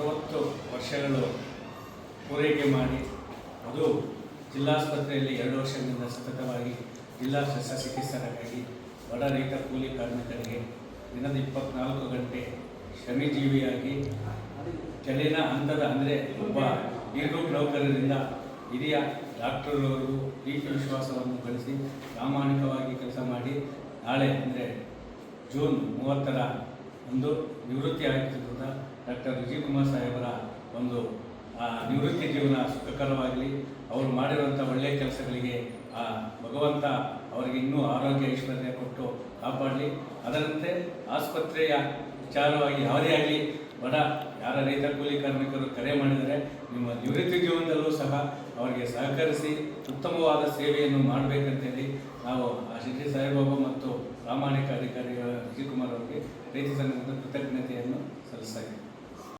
ಅರವತ್ತು ವರ್ಷಗಳು ಪೂರೈಕೆ ಮಾಡಿ, ಅದು ಜಿಲ್ಲಾಸ್ಪತ್ರೆಯಲ್ಲಿ ಎರಡು ವರ್ಷದಿಂದ ಸತತವಾಗಿ ಜಿಲ್ಲಾ ಶಸ್ತ್ರಚಿಕಿತ್ಸಕರಾಗಿ ಬಡ ರೈತ ಕೂಲಿ ಕಾರ್ಮಿಕರಿಗೆ ದಿನದ ಇಪ್ಪತ್ನಾಲ್ಕು ಗಂಟೆ ಶ್ರಮಿಜೀವಿಯಾಗಿ ಕೆಲಿನ ಹಂತದ ಅಂದರೆ ಒಬ್ಬ ದೀರ್ಘ ನೌಕರರಿಂದ ಹಿರಿಯ ಡಾಕ್ಟರ್ವರೆಗೂ ದೀಪ ವಿಶ್ವಾಸವನ್ನು ಗಳಿಸಿ ಪ್ರಾಮಾಣಿಕವಾಗಿ ಕೆಲಸ ಮಾಡಿ, ನಾಳೆ ಅಂದರೆ ಜೂನ್ ಮೂವತ್ತರ ಒಂದು ನಿವೃತ್ತಿ ಆಗಿರ್ತಕ್ಕಂಥ ಡಾಕ್ಟರ್ ವಿಜಯ್ ಕುಮಾರ್ ಸಾಹೇಬರ ಒಂದು ಆ, ನಿವೃತ್ತಿ ಜೀವನ ಸುಖಕರವಾಗಲಿ ಅವರು ಮಾಡಿರುವಂಥ ಒಳ್ಳೆಯ ಕೆಲಸಗಳಿಗೆ ಆ ಭಗವಂತ ಅವರಿಗೆ ಇನ್ನೂ ಆರೋಗ್ಯ ಐಶ್ವರ್ಯ ಕೊಟ್ಟು ಕಾಪಾಡಲಿ. ಅದರಂತೆ ಆಸ್ಪತ್ರೆಯ ವಿಚಾರವಾಗಿ ಯಾವುದೇ ಆಗಲಿ ಬಡ ಯಾರ ರೈತ ಕೂಲಿ ಕಾರ್ಮಿಕರು ಕರೆ ಮಾಡಿದರೆ ನಿಮ್ಮ ನಿವೃತ್ತಿ ಜೀವನದಲ್ಲೂ ಅವರಿಗೆ ಸಹಕರಿಸಿ ಉತ್ತಮವಾದ ಸೇವೆಯನ್ನು ಮಾಡಬೇಕಂತೇಳಿ ನಾವು ಶಿರ್ಡಿ ಸಾಯಿಬಾಬಾ ಮತ್ತು ಪ್ರಾಮಾಣಿಕ ಅಧಿಕಾರಿಗಳ ವಿಜಯಕುಮಾರ್ ಅವರಿಗೆ ರೈತ ಸಂಘದ ಕೃತಜ್ಞತೆಯನ್ನು ಸಲ್ಲಿಸ್ತಾ